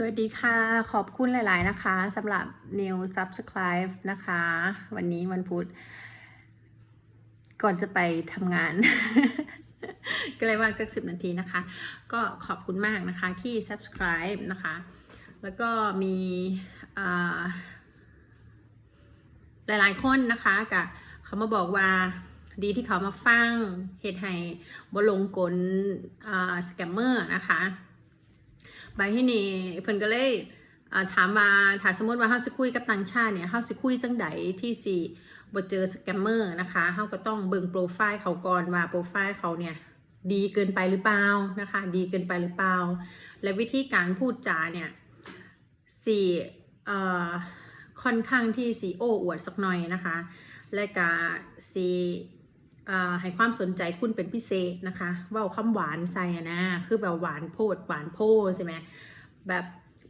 สวัสดีค่ะ ขอบคุณหลาย ๆ นะคะสำหรับ new subscribe นะคะ วันนี้วันพุธก่อนจะไปทำงาน ก็เลยว่างสักสิบนาทีนะคะ ก็ขอบคุณมากนะคะที่ subscribe นะคะ แล้วก็มีหลาย ๆ คนนะคะกับเขามาบอกว่าดีที่เขามาฟังเหตุให้บลงกลอ่าสแกมเมอร์นะคะ บางที่นี่เพิ่นก็เลยถามว่าถ้าสมมติว่าเฮาสิคุยกับต่างชาติเนี่ยเฮาสิคุยจังใดที่สิบ่เจอสแกมเมอร์นะคะเฮาก็ต้องเบิ่งโปรไฟล์เขาก่อนว่าโปรไฟล์เขาเนี่ยดีเกินไปหรือเปล่านะคะ ดีเกินไปหรือเปล่า และวิธีการพูดจาเนี่ยสิเอ่อค่อนข้างที่สิโอ้อวดสักหน่อยนะคะ และก็สิเอ่อ ให้ความสนใจคุณเป็นพิเศษนะคะเว่าคำหวานใส่อะนะคือแบบหวานโพดหวานโพใช่ไหมแบบ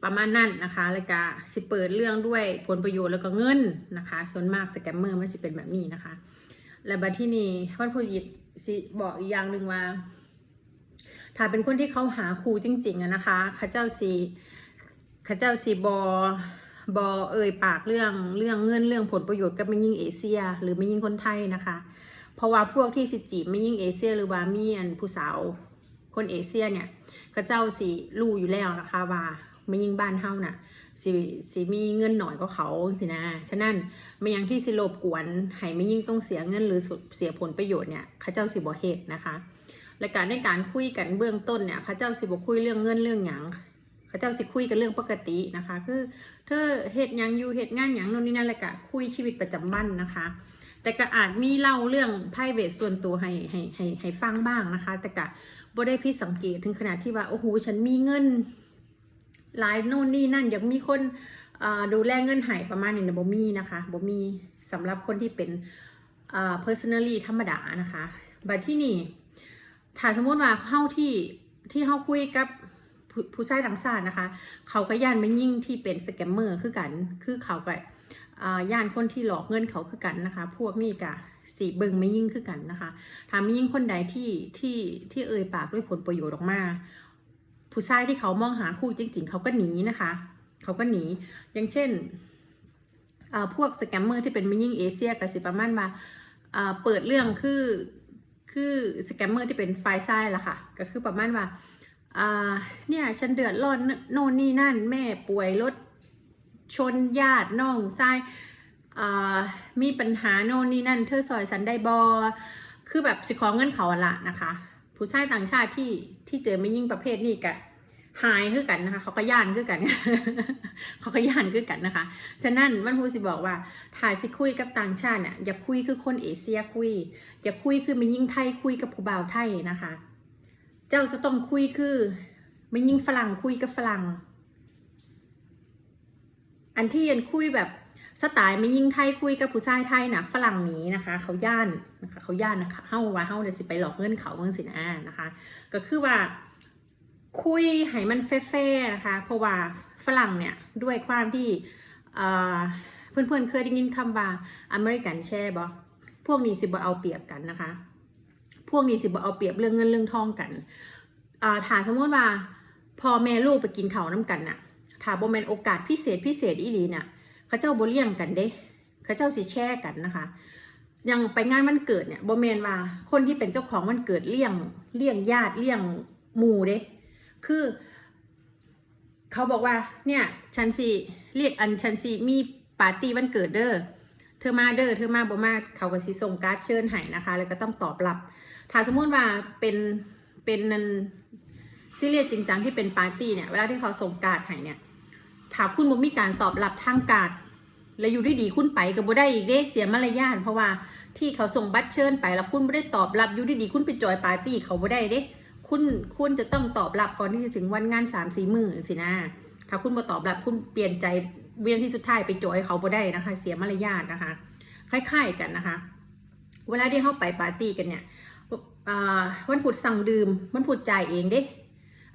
ประมาณนั้นนะคะแล้วก็สิเปิดเรื่องด้วยผลประโยชน์แล้วก็เงินนะคะ ส่วนมากสแกมเมอร์มันสิเป็นแบบนี้นะคะ และบัดที่นี่วันพุธสิบอกอีกอย่างหนึ่งว่า ถ้าเป็นคนที่เขาหาครูจริงๆอะนะคะข้าเจ้าสีข้าเจ้าสีบอบอเอ่ยปากเรื่องเรื่องเงินเรื่องผลประโยชน์กับไม่ยิ่งเอเชีย หรือไม่ยิ่งคนไทยนะคะ เพราะว่าพวกที่สิจีบไม่ยิ่งเอเชียหรือว่ามีอันผู้สาวคนเอเชียเนี่ยเข้าเจ้าสีรู้อยู่แล้วนะคะว่าไม่ยิ่งบ้านเฮาน่ะสิสิมีเงินหน่อยก็เขาสินะ ฉะนั้นไม่ยังที่สิโลบกวนให้ไม่ยิ่งต้องเสียเงินหรือเสียผลประโยชน์เนี่ยข้าเจ้าสิบ่เฮ็ดนะคะ และการในการคุยกันเบื้องต้นเนี่ยข้าเจ้าสิบคุยเรื่องเงินเรื่องหยังข้าเจ้าสิคุยกันเรื่องปกตินะคะ คือเธอเหตุหยังอยู่เหตุงานหยังโน่นนี่นั่นแหละกะคุยชีวิตประจำวันนะคะ แต่ก็อาจมีเล่าเรื่องไพ่เวทส่วนตัวให้ให้ให้ให้ฟังบ้างนะคะ แต่ก็บ่ได้พิสังเกตถึงขนาดที่ว่าโอ้โหฉันมีเงินหลายโน่นนี่นั่นยากมีคนดูแลเงินหายประมาณนี้นะบ่มีนะคะบ่มีสำหรับคนที่เป็น personally ธรรมดานะคะบัดที่นี่ถ้าสมมติว่าเข้าที่ที่เข้าคุยกับผู้ชายต่างชาตินะคะ เขาก็ย่านไม่ยิ่งที่เป็นสแกมเมอร์คือกัน คือเขาก็ ย่านคนที่หลอกเงินเขาคือกันนะคะ พวกนี้กะสีเบิงไม่ยิ่งคือกันนะคะถ้าไม่ยิ่งคนใดที่ที่ที่เอ่ยปากด้วยผลประโยชน์ออกมา ผู้ชายที่เขามองหาคู่จริง ๆ เขาก็หนีนะคะ เขาก็หนี อย่างเช่นพวกสแกมเมอร์ที่เป็นไม่ยิ่งเอเชียกับสิประมาณว่าอ่าเปิดเรื่องคือคือสแกมเมอร์ที่เป็นไฟล์ไส้ละค่ะ ก็คือประมาณว่าเนี่ยฉันเดือดร้อนโน่นนี่นั่นแม่ป่วยรถ ชนญาติน้องไส้อ่ามีปัญหาโน่นนี่นั่น เธอซอยสันได้บอคือแบบสิขอเงินเขาอะละนะคะ ผู้ชายต่างชาติที่ที่เจอไม่ยิ่งประเภทนี้กะหายคือกันนะคะ เขาก็ย่านคือกัน เขาก็ย่านคือกันนะคะ ฉะนั้นมันพูสิบอกว่าถ้ายสิคุยกับต่างชาติเนี่ยอย่าคุยคือคนเอเชียคุย อย่าคุยคือไม่ยิ่งไทยคุยกับผู้บ่าวไทยนะคะ เจ้าจะต้องคุยคือไม่ยิ่งฝรั่งคุยกับฝรั่ง อันที่ยันคุยแบบสไตล์ไม่ยิ่งไทยคุยกับผู้ชายไทยนะฝรั่งนี้นะคะ เขาย่านนะคะเขาย่านนะคะเฮ้าว่าเฮาเดี๋ยวสิไปหลอกเงินเขาเมืองสินะนะคะ ก็คือว่าคุยให้มันแฟร์ๆนะคะ เพราะว่าฝรั่งเนี่ยด้วยความที่อ่าเพื่อนๆเคยได้ยินคำว่าอเมริกันแชร์บอพวกนี้สิบ่เอาเปรียบกันนะคะ พวกนี้สิบ่เอาเปรียบเรื่องเงินเรื่องทองกันอ่าถ้าสมมติว่าพอแม่ลูกไปกินเขาน้ำกันน่ะ ถ้าบ่แม่นโอกาสพิเศษพิเศษอีหลีน่ะเขาเจ้าบ่เลี้ยงกันเด้เขาเจ้าสิแช่กันนะคะยังไปงานวันเกิดเนี่ยบ่แม่นว่าคนที่เป็นเจ้าของวันเกิดเลี้ยงเลี้ยงญาติเลี้ยงหมู่เด้คือเขาบอกว่าเนี่ยฉันสิเรียกอันฉันสิมีปาร์ตี้วันเกิดเด้อเธอมาเด้อเธอมาบ่มาเขาก็สิส่งการ์ดเชิญให้นะคะแล้วก็ต้องตอบรับถ้าสมมติว่าเป็นเป็นนันซีเรียสจริงจังที่เป็นปาร์ตี้เนี่ยเวลาที่เขาส่งการ์ดให้เนี่ย ถ้าคุณบ่มีการตอบรับทางการแล้วอยู่ดีๆคุณไปก็บ่ได้อีกเด้เสียมารยาทเพราะว่าที่เขาส่งบัตรเชิญไปแล้วคุณไม่ได้ตอบรับอยู่ดีๆคุณไปจอยปาร์ตี้เขาบ่ได้เด้คุณคุณจะต้องตอบรับก่อนที่จะถึงวันงานสามสี่มื้อสินะถ้าคุณบ่ตอบรับคุณเปลี่ยนใจเวินาทีสุดท้ายไปจอยเขาบ่ได้นะคะ เสียมารยาทนะคะ คล้าย ๆกันนะคะ เวลาที่เข้าไปปาร์ตี้กันเนี่ยวันพุธสั่งดื่มวันพุธจ่ายเองเด้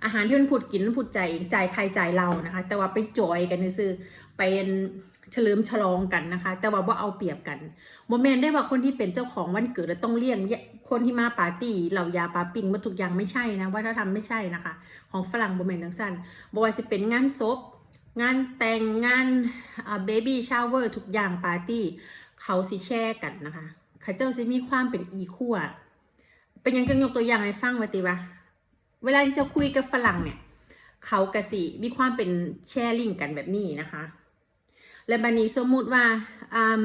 อาหารที่วันพุธกินวันพุธจ่ายเองจ่ายใครจ่ายเรานะคะ แต่ว่าไปจอยกันซื้อๆเป็นเฉลิมฉลองกันนะคะ แต่ว่าว่าเอาเปรียบกันโมเมนต์ได้ว่าคนที่เป็นเจ้าของวันเกิดแล้วต้องเลี้ยงคนที่มาปาร์ตี้เหล่ายาปาปิ้งมาทุกอย่างไม่ใช่นะว่าถ้าทำไม่ใช่นะคะ ของฝรั่งบ่แม่นจังซั่นบ่ว่าสิเป็นงานศพงานแต่งงานเบบี้ชาวเวอร์ทุกอย่างปาร์ตี้เขาสิแชร์กันนะคะเขาเจ้าสิมีความเป็นอีคั่วเป็นยังจะยกตัวอย่างให้ฟังว่าติว่า เวลาที่จ้าคุยกับฝรั่งเนี่ย เขากะสิมีความเป็นแชร์ลิงกันแบบนี้นะคะ และบันนี้สมมุติว่าอืม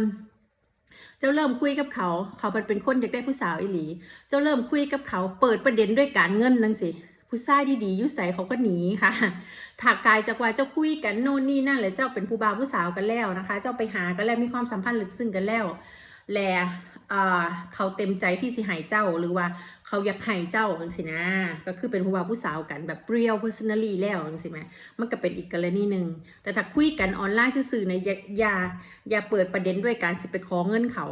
เจ้าเริ่มคุยกับเขา เขาเป็นคนอยากได้ผู้สาวอีหลี เจ้าเริ่มคุยกับเขาเปิดประเด็นด้วยการเงินนั่นสิผู้ชายที่ดีอยุ่ใสเขาก็หนีค่ะถากกายจากว่าเจ้าคุยกันโน่นนี่นั่นแหละเจ้าเป็นผู้บ่าวผู้สาวกันแล้วนะคะ เจ้าไปหากันแล้วมีความสัมพันธ์ลึกซึ้งกันแล้วแล อ่าเขาเต็มใจที่สิหายเจ้าหรือว่าเขาอยากให้เจ้าจังสินะ ก็คือเป็นผู้บ่าวผู้สาวกันแบบเรียล personally แล้วจังสิไหมมันก็เป็นอีกกรณีหนึ่งแต่ถ้าคุยกันออนไลน์ซื่อๆนี่ยอย่าอย่าอย่าเปิดประเด็นด้วยการสิไปขอเงินเขา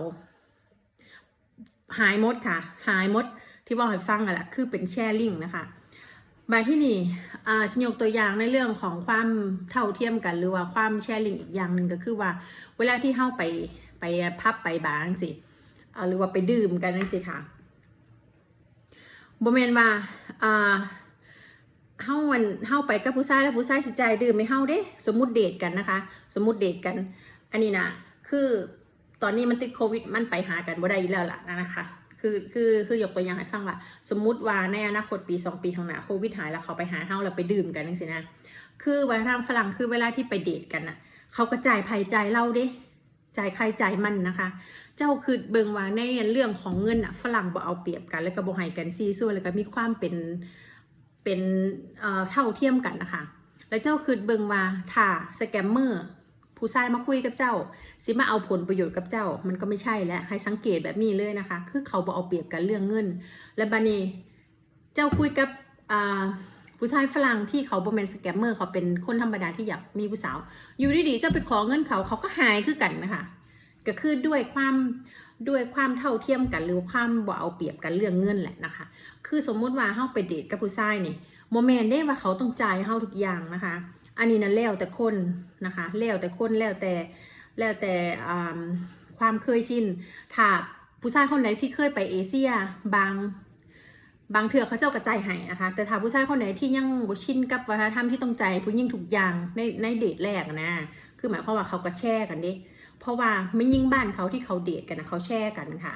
หายหมดค่ะ หายหมดที่บอกให้ฟังอะแหละคือเป็นแชร์ลิงก์นะคะบาที่นี่อ่าฉันยกตัวอย่างในเรื่องของความเท่าเทียมกัน หรือว่าความแชร์ลิงก์อีกอย่างหนึ่งก็คือว่า เวลาที่เข้าไปไปพับไปบางสิ หรือว่าไปดื่มกันนั่นสิค่ะบมเมนว่าอ่าเฮาวันเฮาไปกับผู้ชายแล้วผู้ชายสิใจดื่มไม่เฮาเด้สมมุติเดทกันนะคะ สมมุติเดทกัน อันนี้นะคือตอนนี้มันติดโควิดมันไปหากันบ่ได้อยู่แล้วล่ะนะคะคือคือคือยกตัวอย่างให้ฟังว่าสมมุติว่าในอนาคตปี 2 ปีข้างหน้าโควิดหายแล้วเขาไปหาเฮาแล้วไปดื่มกันจังซี่นะคือวัฒนธรรมฝรั่งคือเวลาที่ไปเดทกันน่ะเขาก็จ่ายภัยใจเล่าเด้ จ่ายใครจ่ายมันนะคะ เจ้าคือเบิงว่าในเรื่องของเงินอะฝรั่งบ่เอาเปรียบกัน แล้วก็บ่ให้กันซีซัวแล้วก็มีความเป็นเป็นเอ่อเท่าเทียมกันนะคะ แล้วเจ้าคือเบิงว่าถ้าสแกมเมอร์ผู้ชายมาคุยกับเจ้า สิมาเอาผลประโยชน์กับเจ้า มันก็ไม่ใช่แล้วให้สังเกตแบบนี้เลยนะคะ คือเขาบ่เอาเปรียบกันเรื่องเงิน และบัดนี้เจ้าคุยกับอ่า ผู้ชายฝรั่งที่เขาบ่เป็นสแกมเมอร์เขาเป็นคนธรรมดาที่อยากมีผู้สาว อยู่ดีๆเจ้าไปขอเงินเขาเขาก็หายคือกันนะคะก็คือด้วยความด้วยความเท่าเทียมกันหรือความบ่เอาเปรียบกันเรื่องเงินแหละนะคะ คือสมมุติว่าเฮาไปเดทกับผู้ชายนี่โมเมนต์ได้ว่าเขาต้องจ่ายเฮาทุกอย่างนะคะ อันนี้นะแล้วแต่คนนะคะแล้วแต่คนแล้วแต่แล้วแต่ความเคยชินถ้าผู้ชายคนไหนที่เคยไปเอเชียบาง บางเถื่อเขาเจ้ากระจายให้นะคะ แต่ถ้าผู้ชายคนไหนที่ยังบ่ชินกับวัฒนธรรมที่ต้องใจยผู้หญิงทุกอย่างในในเดทแรกนะ คือหมายความว่าเขาก็แชร์กันด้เพราะว่าไม่ยิ่งบ้านเขาที่เขาเดทกันนะเขาแชร์กันค่ะ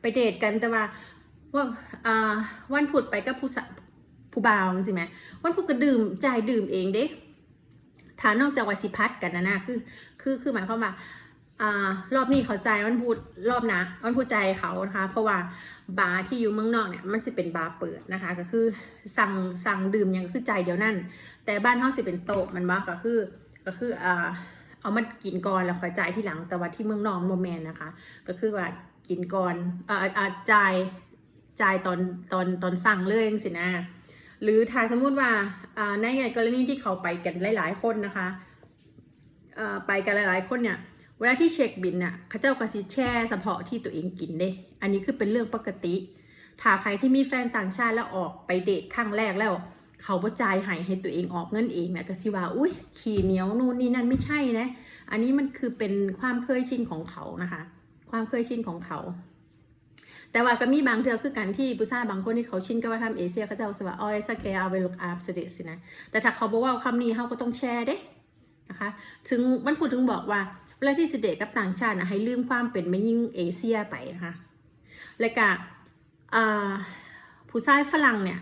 ไปเดทกันแต่ว่าว่าอ่าวันพุธไปกับผู้สะผู้บ่าวสิไหมวันพุธก็ดื่มจ่ายดื่มเองเด้ฐานนอกจากว่าสิพัดกันนะนะคือคือคือหมายความว่า รอบนี้เขาใจ่ายวันพุธรอบนะวันพุธใจเขานะคะเพราะว่าบาร์ที่อยู่เมืองนอกเนี่ยมันจะเป็นบาร์เปิดนะคะก็คือสั่งสั่งดื่มอย่างก็คือใจเดียวนั่น แต่บ้านเขาสิเป็นโต๊ะมันมากก็คือก็คืออ่าเอามากินก่อนแล้วค่อยจ่ายที่หลังแต่ว่าที่เมืองนอกโมแมนนะคะ ก็คือว่ากินก่อนอ่าจ่ายจ่ายตอนตอนตอนสั่งเลยสินะหรือถ้าสมมุติว่าอ่าในกรณีที่เขาไปกันหลาย ๆ คนนะคะไปกันหลาย ๆ คนเนี่ย เวลาที่เช็คบินน่ะเขาเจ้าก็สิแช่เฉพาะที่ตัวเองกินเด้ อันนี้คือเป็นเรื่องปกติถ้าใครที่มีแฟนต่างชาติแล้วออกไปเดทครั้งแรกแล้ว เขาบ่จ่ายให้ให้ตัวเองออกเงินเองนะก็สิว่าอุ้ยขี้เหนียวนู่นนี่นั่นไม่ใช่นะ อันนี้มันคือเป็นความเคยชินของเขานะคะ ความเคยชินของเขา แต่ว่าก็มีบางเทือคือกันที่ผู้ชายบางคนที่เขาชินกับว่าทำเอเชียเขาจะเอาสว่าอ๋อสแกเอาไปลุกอัพสเตสินะแต่ถ้าเขาบอกว่าคำนี้เขาก็ต้องแชร์เด้นะคะ ถึงมันพูดถึงบอกว่า เวลาที่สเดกับต่างชาตินะให้ลืมความเป็นไม่ยิ่งเอเชียไปนะคะแล้วก็อ่าผู้ชายฝรั่งเนี่ย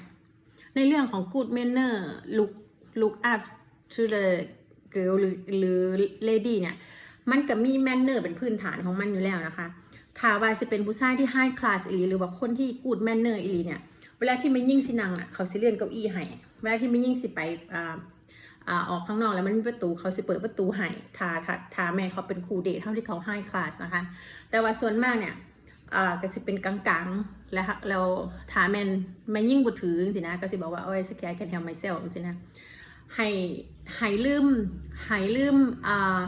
ในเรื่องของ good manner look look up to the girl หรือหรือ lady เนี่ย มันก็มี manner เป็นพื้นฐานของมันอยู่แล้วนะคะถ้าว่าจะเป็นผู้ชายที่ high class อีหลีหรือว่าคนที่ good manner อีหลีเนี่ย เวลาที่ไม่ยิ่งสินังอะเขาสิเลื่อนเก้าอี้ให้ เวลาที่ไม่ยิ่งสิไปอ่า อออกข้างนอกแล้วมันมีประตูเขาสิเปิดประตูให้ถ้าถ้าถ้าแม่เขาเป็นครูเดทเท่าที่เขา high class นะคะ แต่ว่าส่วนมากเนี่ยก็สิเป็นกลางๆแล้วค่ะแล้วถาแมนแมนยิ่งบุถือสินะก็สิบอกว่าโอ้ยสแกนกันแฮมไมเซลสินะให้ให้ลืมให้ลืมอ่า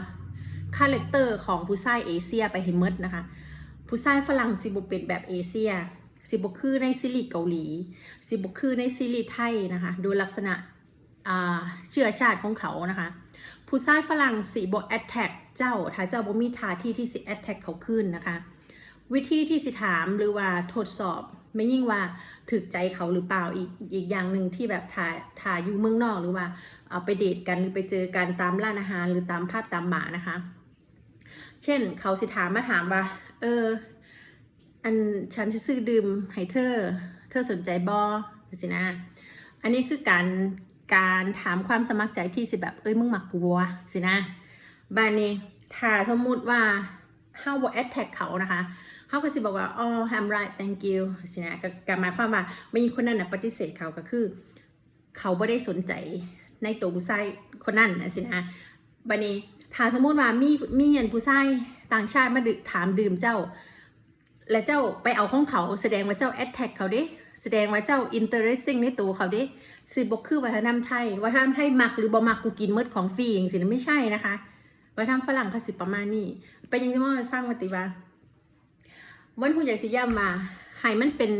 คาแรคเตอร์ของผู้ชายเอเชียไปให้หมดนะคะ ผู้ชายฝรั่งสิบุเป็นแบบเอเชียสิบุคือในซีรีส์เกาหลีสิบุคือในซีรีส์ไทยนะคะโดยลักษณะ เชื้อชาติของเขานะคะ ผู้ชายฝรั่งสิบแอตแทกเจ้าถ้าเจ้าบ่มีท่าที่ที่สิแอตแทกเขาขึ้นนะคะ วิธีที่สิถามหรือว่าทดสอบไม่ยิ่งว่าถึกใจเขาหรือเปล่าอีกอีกอย่างหนึ่งที่แบบถ่ายถ่ายอยู่เมืองนอกหรือว่าเอาไปเดทกันหรือไปเจอกันตามร้านอาหารหรือตามภาพตามหมานะคะ เช่นเขาสิถามมาถามว่าเอออันฉันสิซื้อดื่มให้เธอเธอสนใจบอสินะ อันนี้คือการ การถามความสมัครใจที่สิแบบเอ้ยมึงหมักกูวะสินะบานนี้ถ้าสมมุติว่าเฮาบ่แอดแท็กเขานะคะเฮาก็สิบอกว่าอ๋อ I'm right thank you สินะก็ก็หมายความว่าไม่มีคนนั้นนะปฏิเสธเขาก็คือ เขาบ่ได้สนใจในตัวผู้ชายคนนั้นนะสินะบันนี้ถ้าสมมุติว่ามีมีเงินผู้ชายต่างชาติมาถามดื่มเจ้า และเจ้าไปเอาของเขาแสดงว่าเจ้าแอดแท็กเขาเด้ แสดงว่าเจ้า interesting ในตัวเขาดิสิบอกคือวัฒนธรรมไทย วัฒนธรรมไทยมักหรือบ่มักกูกินมืดของฟรีอย่างสินะไม่ใช่นะคะ วัฒนธรรมฝรั่งเขาสิประมาณนี้ ไปยังที่ว่าไปฟังมาติว่าวันผู้ใหญ่สิย่ำมาให้มันเป็น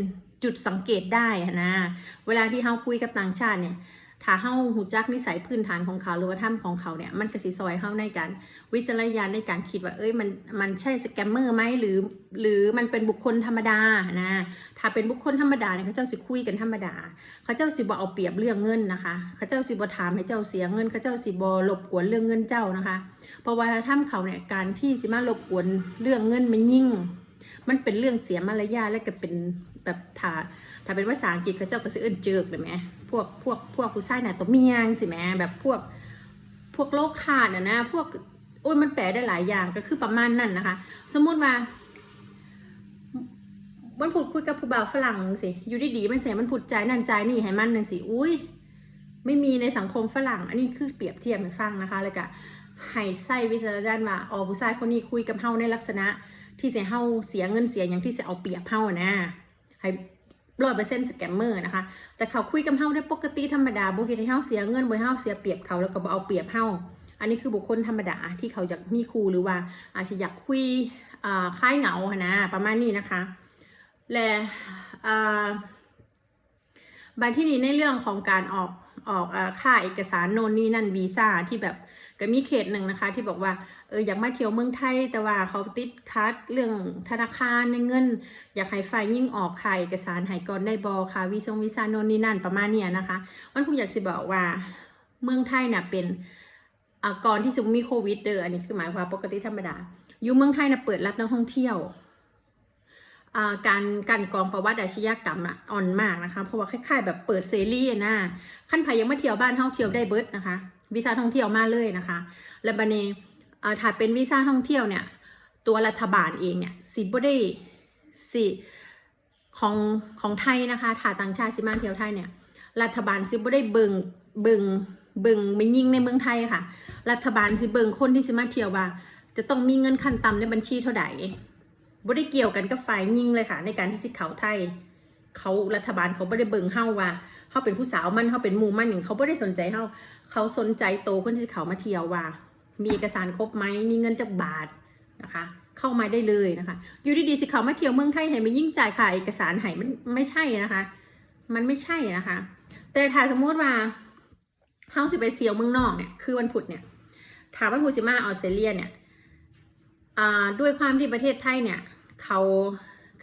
จุดสังเกตได้นะ เวลาที่เฮาคุยกับต่างชาติเนี่ย ถ้าเฮาหูจักนิสัยพื้นฐานของเขาหรือว่าธรรมของเขาเนี่ยมันก็สิซอยเฮาในการวิจารณญาณในการคิดว่าเอ้ยมันมันใช่สแกมเมอร์ไหมหรือ หรือมันเป็นบุคคลธรรมดานะถ้าเป็นบุคคลธรรมดาเนี่ยเขาเจ้าสิคุยกันธรรมดา เขาเจ้าสิบ่เอาเปรียบเรื่องเงินนะคะ เขาเจ้าสิบ่ถามให้เจ้าเสียเงิน เขาเจ้าสิบ่รบกวนเรื่องเงินเจ้านะคะ เพราะว่าถ้ามเขาเนี่ยการที่สิมารบกวนเรื่องเงินมันยิ่ง มันเป็นเรื่องเสียมารยาและก็เป็น แบบถ้าถ้าเป็นภาษาอังกฤษเขาเจ้าก็สิเอิ้นเจิกเลยไหมพวกพวกพวกผู้ชายหน้าตัวเมียงสิแหมแบบพวกพวกโลกขาดน่ะนะพวกโอ้ยมันแปลได้หลายอย่างก็คือประมาณนั้นนะคะ สมมุติว่ามันพูดคุยกับผู้บ่าวฝรั่งสิอยู่ดีๆมันเสียมันพูดใจนั่นใจนี่ให้มันหนั่นสิอุ้ยไม่มีในสังคมฝรั่ง อันนี้คือเปรียบเทียบให้ฟังนะคะแล้วก็ให้ใส่วิจารณญาณว่าอ๋อผู้ชายคนนี้คุยกับเฮาในลักษณะ ที่เสียเฮาเสียเงินเสียอย่างที่เสียเอาเปรียบเฮาอะนะ ให้ร้อยเปอร์เซ็นต์สแกมเมอร์นะคะ แต่เขาคุยกับเฮาได้ปกติธรรมดาบ่เฮ็ดให้เฮาเสียเงินบ่ให้เฮาเสียเปรียบเขาแล้วก็บ่เอาเปรียบเฮาอันนี้คือบุคคลธรรมดาที่เขาจะมีครูหรือว่า อาจจะอยากคุยค่าคลายเหงาอะนะประมาณนี้นะคะ และบางที่นี้ในเรื่องของการออก ออกอค่าเอกสารโน่นนี่นั่นวีซ่าที่แบบก็มีเขตหนึ่งนะคะ ที่บอกว่าเอออยากมาเที่ยวเมืองไทย แต่ว่าเขาติดคัดเรื่องธนาคารในเงิน อยากให้ฝ่ายยิ่งออกค่ะเอกสารให้ก่อนได้บอค่ะวีซ่งวีซ่าโน่นนี่นั่นประมาณเนี้ยนะคะมันพูดอยากสิบอกว่าเมืองไทยน่ะเป็นก่อนที่จะมีโควิดเด้ออันนี้คือหมายความปกติธรรมดาอยู่เมืองไทยน่ะเปิดรับนักท่องเที่ยว การการกองประวัติอาชญากรรมอะอ่อนมากนะคะ เพราะว่าคล้ายๆ แบบเปิดเซรีอะนะขั้นไผยังมาเที่ยวบ้านท่องเที่ยวได้เบิดนะคะวีซ่าท่องเที่ยวมาเลยนะคะ และบันเนอถ้าเป็นวีซ่าท่องเที่ยวเนี่ยตัวรัฐบาลเองเนี่ยสิบได้สิของของไทยนะคะถ้าต่างชาติสิมาเที่ยวไทยเนี่ยรัฐบาลสิบได้เบิงเบิงเบิงไม่ยิ่งในเมืองไทยค่ะ รัฐบาลสิเบิงคนที่สิมาเที่ยวว่า จะต้องมีเงินขั้นต่ำในบัญชีเท่าไหร่ บ่ได้เกี่ยวกันกับฝ่ายยิงเลยค่ะ ในการที่สิเขาไทย เขารัฐบาลเขาไม่ได้เบิ่งเฮาว่าเฮาเป็นผู้สาวมันเฮาเป็นมูมันอย่างเขาไม่ได้สนใจเฮาเขาสนใจโตคนที่เขามาเที่ยวว่า มีเอกสารครบไหมมีเงินจากบาทนะคะ เข้ามาได้เลยนะคะอยู่ดีๆสิเขามาเที่ยวเมืองไทยให้มายิ่งจ่ายค่าเอกสารให้มันไม่ใช่นะคะ มันไม่ใช่นะคะ แต่ถ้าสมมติว่าเฮาสิไปเที่ยวเมืองนอกเนี่ยคือวันพุธเนี่ยถามว่าพุธสิมาออสเตรเลียเนี่ย ด้วยความที่ประเทศไทยเนี่ยเขา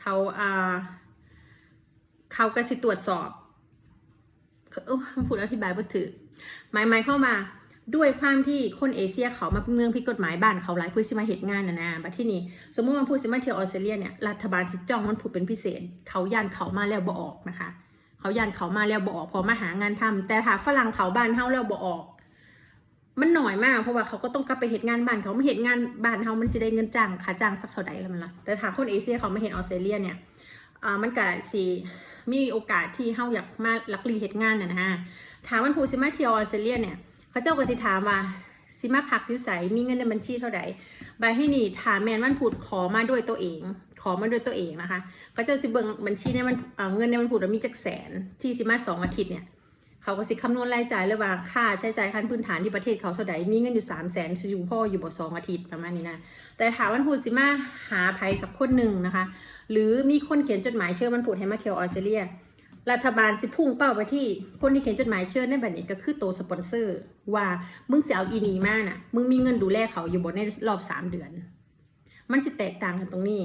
เขาเขาก็สิตรวจสอบพูดอธิบายบ่ถือหมายหมายเข้ามาด้วยความที่คนเอเชียเขามาเมืองผิดกฎหมายบ้านเขาหลายผู้สิมาเหตุงานนะนะบัดที่นี่สมมติว่าผู้สิมาเที่ยวออสเตรเลียเนี่ยรัฐบาลสิจ้องมันผูดเป็นพิเศษ เขาย่านเขามาแล้วบ่ออกนะคะ เขาย่านเขามาแล้วบ่ออกพอมาหางานทำแต่ถ้าฝรั่งเขาบ้านเฮาแล้วบ่ออก มันหน่อยมากเพราะว่าเขาก็ต้องกลับไปเหตุงานบ้านเขาไม่เหตุงานบ้านเขามันสิได้เงินจ้างค่าจ้างสักเท่าใดแล้วมันละแต่ถ้าคนเอเชียเขามาเห็นออสเตรเลียเนี่ยอ่ามันก็สิมีโอกาสที่เฮาอยากมาลักลีเหตุงานน่ะนะฮะถามวันผู้สิมาเที่ยวออสเตรเลียเนี่ยเขาเจ้าก็สิถามว่าสิมาพักอยู่ไสมีเงินในบัญชีเท่าใดใบให้นี่ถามแมนวันพูดขอมาด้วยตัวเอง ขอมาด้วยตัวเองนะคะเขาเจ้าสิเบิ่งบัญชีเนี่ยมันเงินในมันพูดมีจักแสนที่สิมาสองอาทิตย์เนี่ย เขาก็สิคำนวณรายจ่ายเลยว่าค่าใช้จ่ายขั้นพื้นฐานที่ประเทศเขาเท่าใดมีเงินอยู่สามแสนสิอยู่พ่ออยู่บ่สองอาทิตย์ประมาณนี้นะแต่ถามวันพูดสิมาหาภัยสักคนหนึ่งนะคะ หรือมีคนเขียนจดหมายเชิญวันพูดให้มาเที่ยวออสเตรเลียรัฐบาลสิพุ่งเป้าไปที่คนที่เขียนจดหมายเชิญในแบบนี้ก็คือโตสปอนเซอร์ ว่ามึงเสิเอาอีนีมากน่ะมึงมีเงินดูแลเขาอยู่บนในรอบสามเดือน มันสิแตกต่างกันตรงนี้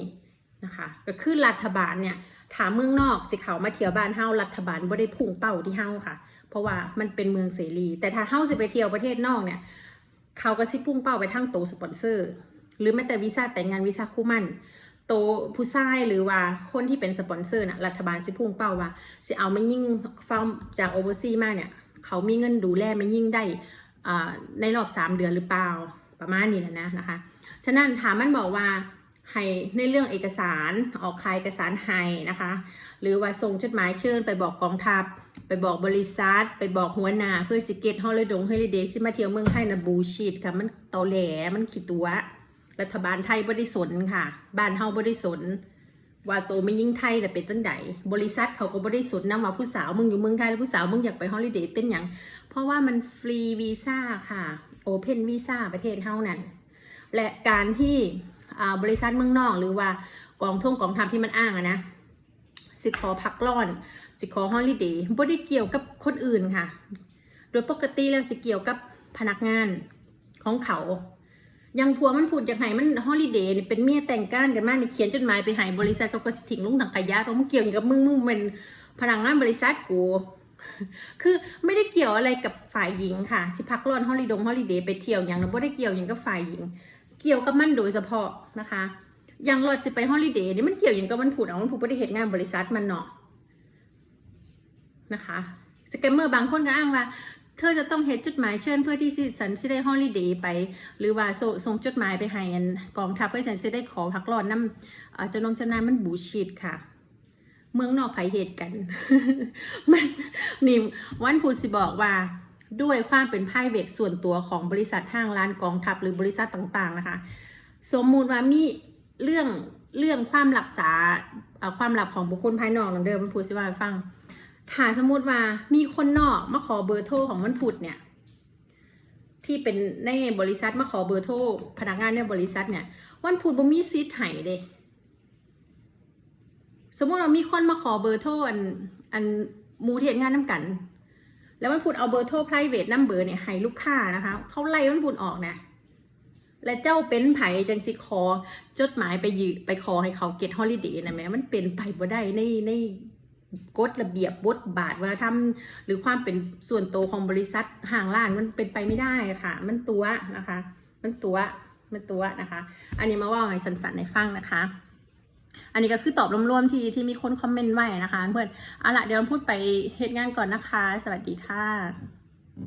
นะคะก็คือรัฐบาลเนี่ยถามเมืองนอกสิเขามาเที่ยวบ้านเฮารัฐบาลบ่ได้พุ่งเป้าที่เฮาค่ะ เพราะว่ามันเป็นเมืองเสรี แต่ถ้าเฮาสิไปเที่ยวประเทศนอกเนี่ย เขาก็สิพุ่งเป้าไปทางโตสปอนเซอร์ หรือแม้แต่วีซ่าแต่งงานวีซ่าคู่มั่นโตผู้ชายหรือว่าคนที่เป็นสปอนเซอร์น่ะรัฐบาลสิพุ่งเป้าว่าสิเอาไมายิ่งฟาร์มจากโอเวอร์ซีมากเนี่ย เขามีเงินดูแลไมายิ่งได้อ่ในรอบ 3 เดือนหรือเปล่าประมาณนี้นะนะนะคะ ฉะนั้นถามมันบอกว่า ให้ในเรื่องเอกสารออกคายเอกสารให้นะคะ หรือว่าส่งจดหมายเชิญไปบอกกองทัพ ไปบอกบริษัท ไปบอกหัวหน้าเพื่อสิเกตฮอลลีดงเฮลิเดย์สิมาเที่ยวเมืองไทยนะบูชิดค่ะมันตอแหลมันขีดตัว รัฐบาลไทยบ่ได้สนค่ะบ้านเฮาบ่ได้สนว่าโตไม่ยิ่งไทยน่เป็นจังไดบริษัทเขาก็บ่ได้สนนะว่าผู้สาวมึงอยู่เมืองไทยแล้วผู้สาวมึงอยากไปฮอลลีเดย์เป็นหยังเพราะว่ามันฟรีวีซ่าค่ะโอเพนวีซ่าประเทศเฮานั่นและการที่ บริษัทเมืองนอกหรือว่ากองท่งกองทัพที่มันอ้างอะนะสิขอพักร้อน สิขอฮอลิเดย์บ่ได้เกี่ยวกับคนอื่นค่ะ โดยปกติแล้วสิเกี่ยวกับพนักงานของเขายังพัวมันพูดอย่างไห้มันฮอลิเดย์เป็นเมียแต่งก้านกันมากนี่เขียนจดหมายไปให้บริษัทเขาก็สิทิ้งลงถังขยะเพราะมันเกี่ยวกับมึงมึงเป็นพนักงานบริษัทกูคือไม่ได้เกี่ยวอะไรกับฝ่ายหญิงค่ะ สิพักร้อนฮอลิดงฮอลิเดย์ไปเที่ยวอย่างนั้นไม่ได้เกี่ยวอย่างกับฝ่ายหญิง เกี่ยวกับมันโดยเฉพาะนะคะ อย่างรถสิไปฮอลิเดย์นี่มันเกี่ยวอย่างกับมันผูดเอามันผูดบริเหตุงานบริษัทมันเนาะนะคะสแกมเมอร์บางคนก็อ้างว่าเธอจะต้องเฮ็ดจดหมายเชิญเพื่อที่สิฉันจะได้ฮอลิเดย์ไป หรือว่าส่งจดหมายไปให้กองทัพเพื่อฉันจะได้ขอพักร้อนน้ำเอ่อเจ้าน้องเจ้านายมันบูชิดค่ะ เมืองนอกไผเหตุกัน มันนี่วันพูดสิบอกว่า ด้วยความเป็นไพ่เวทส่วนตัวของบริษัทห้างร้านกองทัพหรือบริษัทต่างๆนะคะ สมมุติว่ามีเรื่องเรื่องความหลับษาความหลับของบุคคลภายนอกหลังเดิมมันพูดสิว่าให้ฟังถ้าสมมติว่ามีคนนอกมาขอเบอร์โทรของมันพุดเนี่ยที่เป็นในบริษัทมาขอเบอร์โทรพนักงานในบริษัทเนี่ยวันพุธบ่มีซีทไห้เด้สมมติว่ามีคนมาขอเบอร์โทรอันอันมูเทศงานน้ำกัน แล้วมันพูดเอาเบอร์โทร private number เนี่ยให้ลูกค้านะคะ เขาไล่มันพูดออกนะและเจ้าเป็นไผจังสิขอจดหมายไปยืไปขอให้เขาเก็ตฮอลิเดย์นะแม่มันเป็นไปบ่ได้ในในกฎระเบียบบทบาทวัฒนธรรมหรือความเป็นส่วนตัวของบริษัทห่างร้านมันเป็นไปไม่ได้ค่ะ มันตัวนะคะ มันตัวมันตัวนะคะ อันนี้มาว่าให้สันๆในฟังนะคะ อันนี้ก็คือตอบรวมๆที่ที่มีคนคอมเมนต์ไว้นะคะ เพื่อนเอาละเดี๋ยวเราพูดไปเหตุงานก่อนนะคะ สวัสดีค่ะ